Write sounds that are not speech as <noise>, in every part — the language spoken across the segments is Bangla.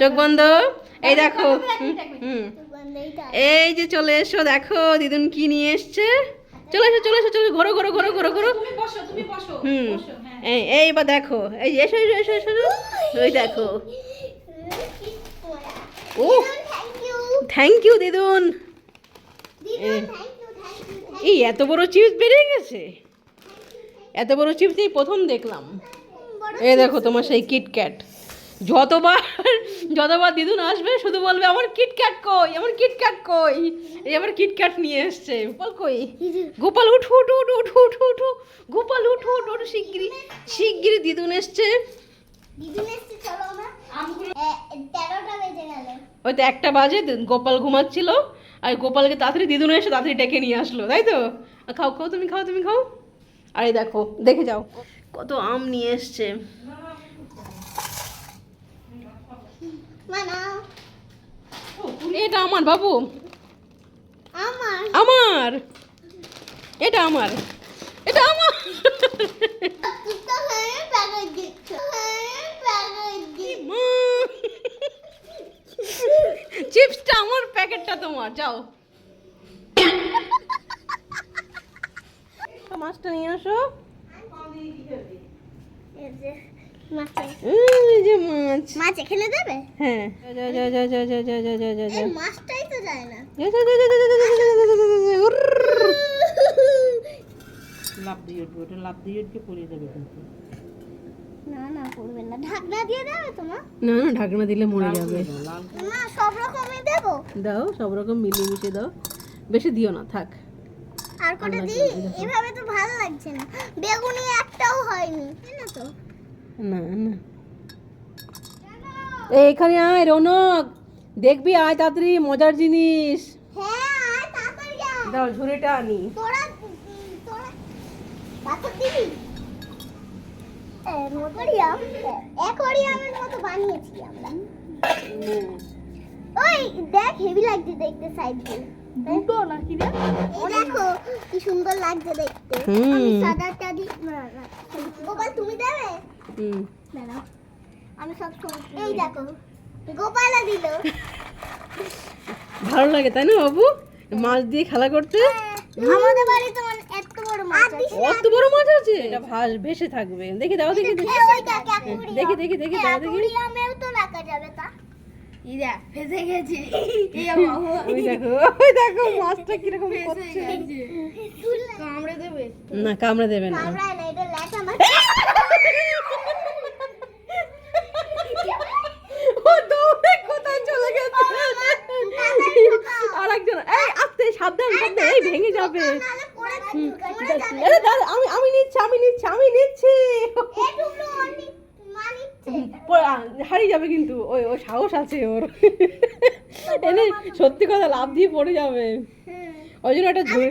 চোখ বন্ধ? এই দেখো। হুম, এই যে চলে এসো দেখো দিদুন কি নিয়ে এসছে। চলে এসো চলে এসো চলে ঘোরো ঘোরো ঘোরো ঘোরো ঘোরো। হুম। হ্যাঁ। এই এইবার দেখো। এই এসো এসো এসো এসো এসো। ওই দেখো। ও। থ্যাংক ইউ দিদুন। এই। এত বড় চিপস বেরিয়ে গেছে? এত বড় চিপস এই প্রথম দেখলাম। এই দেখো তোমার সেই কিটক্যাট যতবার যতবার দিদুন আসবে শুধু বলবে আমার কিটক্যাট কই আমার কিটক্যাট কই? এই আবার কিটক্যাট নিয়ে এসছে। গোপাল কই? গোপাল উঠু উঠু উঠু উঠু উঠু উঠু গোপাল উঠু উঠু উঠু শিগগিরি শিগগিরি দিদুন এসছে। ওই তো একটা বাজে গোপাল ঘুমাচ্ছিল। আর গোপালকে তাড়াতাড়ি দিদুন এসে তাড়াতাড়ি ডেকে নিয়ে আসলো তাই তো? খাও খাও তুমি খাও তুমি খাও। আর দেখো দেখে যাও। কত আম নিয়ে এসছে। এটা আমার বাবু। আমার। আমার। এটা আমার। এটা আমার। চিপসটা আমার প্যাকেটটা তোমার। যাও। মাছটা নিয়ে আসো। এই মাছ মাছ দেবে হ্যাঁ না না ঢাকনা দেবে না না ঢাকনা দিলে মরে যাবে না সব দাও সব রকম মিলিয়ে মিশিয়ে দাও বেশি দিও না থাক আর কটা দিই এভাবে তো ভালো লাগছে না বেগুনি একটাও হয়নি তাই না তো না না। এই এখানে আয় রৌনক। দেখবি আয় তাড়াতাড়ি মজার জিনিস। হ্যাঁ। দাও ঝুড়িটা আনি। ওই দেখ হেভি লাগছে দেখতে সাইড দুটো নাকি রে? দেখো কি সুন্দর লাগছে দেখতে। আমি সাদাটা দি না, না। গোপাল তুমি দেবে হুম। আমি সব এই দেখো গোপালা দিল। ভালো লাগে তাই না বাবু? মাছ দিয়ে খেলা করতে? আমাদের বাড়িতে মানে এত বড় মাছ আছে। কত বড় মাছ আছে? এটা ভাস ভেসে থাকবে। দেখি দাও দেখি দেখি। দেখি। দেখি দেখি দাও দেখি। অ্যাকোরিয়ামেও তো রাখা যাবে তা। ইরা ফেসে গেছে। <laughs> ওই দেখো ওই দেখো মাছটা কীরকম করছে। কামড়ে দেবে। না কামড়ে দেবে না। কামড়ায় না এটা ল্যাটা মাছ <laughs> হবে। আমি আমি নিচ্ছি আমি নিচ্ছি আমি নিচ্ছি। হারিয়ে যাবে কিন্তু ওই ও সাহস আছে ওর। এনে সত্যি কথা লাভ দিয়ে পড়ে যাবে। ওই জন্য একটা ঝুড়ি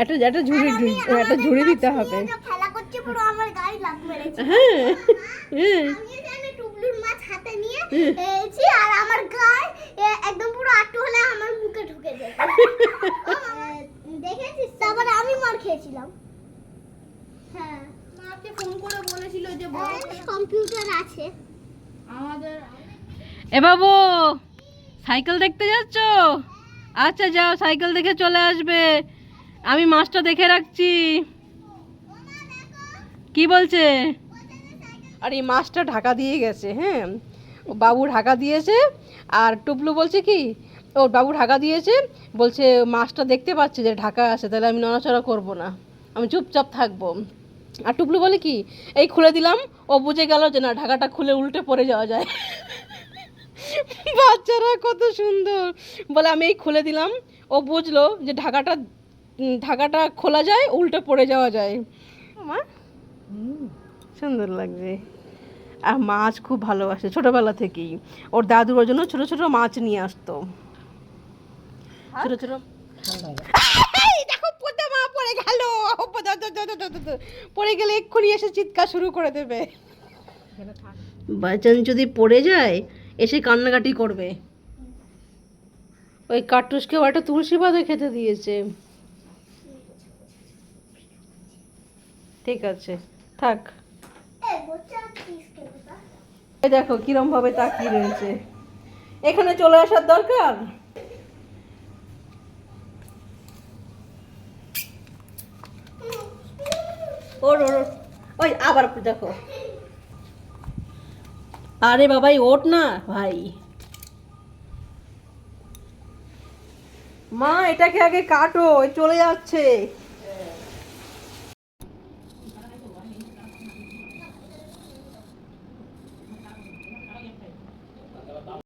একটা একটা ঝুড়ি একটা ঝুড়ি দিতে হবে। হ্যাঁ হ্যাঁ। মাছ হাতে নিয়ে এসেছি আর আমার গায়ে একদম পুরো আটু হলে আমার মুখে ঢুকে যায়। <laughs> দেখেছিস? তারপরে আমি মার খেয়েছিলাম। হ্যাঁ। মাকে ফোন করে বলেছিল যে কম্পিউটার আছে। আমাদের এ বাবু সাইকেল দেখতে যাচ্ছ? আচ্ছা যাও সাইকেল দেখে চলে আসবে। আমি মাছটা দেখে রাখছি। কি বলছে? আর এই মাছটা ঢাকা দিয়ে গেছে হ্যাঁ? ও বাবু ঢাকা দিয়েছে আর টুপলু বলছে কি ও বাবু ঢাকা দিয়েছে বলছে মাছটা দেখতে পাচ্ছে যে ঢাকা আছে তাহলে আমি নড়াচড়া করব না আমি চুপচাপ থাকব। আর টুপলু বলে কি এই খুলে দিলাম ও বুঝে গেল যে না ঢাকাটা খুলে উল্টে পড়ে যাওয়া যায়। বাচ্চারা কত সুন্দর। বলে আমি এই খুলে দিলাম ও বুঝলো যে ঢাকাটা ঢাকাটা খোলা যায় উল্টে পড়ে যাওয়া যায়। মা। সুন্দর লাগছে। আর মাছ খুব ভালোবাসে ছোটবেলা থেকেই। ওর দাদু ওর জন্য ছোট ছোট মাছ নিয়ে আসতো। ছোট ছোট দেখো পোদা মা পড়ে গেল। পড়ে এক্ষুনি এসে চিৎকার শুরু করে দেবে। বাচ্চান যদি পড়ে যায় এসে কান্নাকাটি করবে। ওই কাটুসকেও একটা তুলসী পাতা খেতে দিয়েছে। ঠিক আছে থাক। দেখো, কিরম ভাবে তাকিয়ে রয়েছে। এখানে চলে আসার দরকার? ওর ওর। ওই, আবার দেখো। আরে বাবাই ওঠ না, ভাই। মা, এটাকে আগে কাটো চলে যাচ্ছে।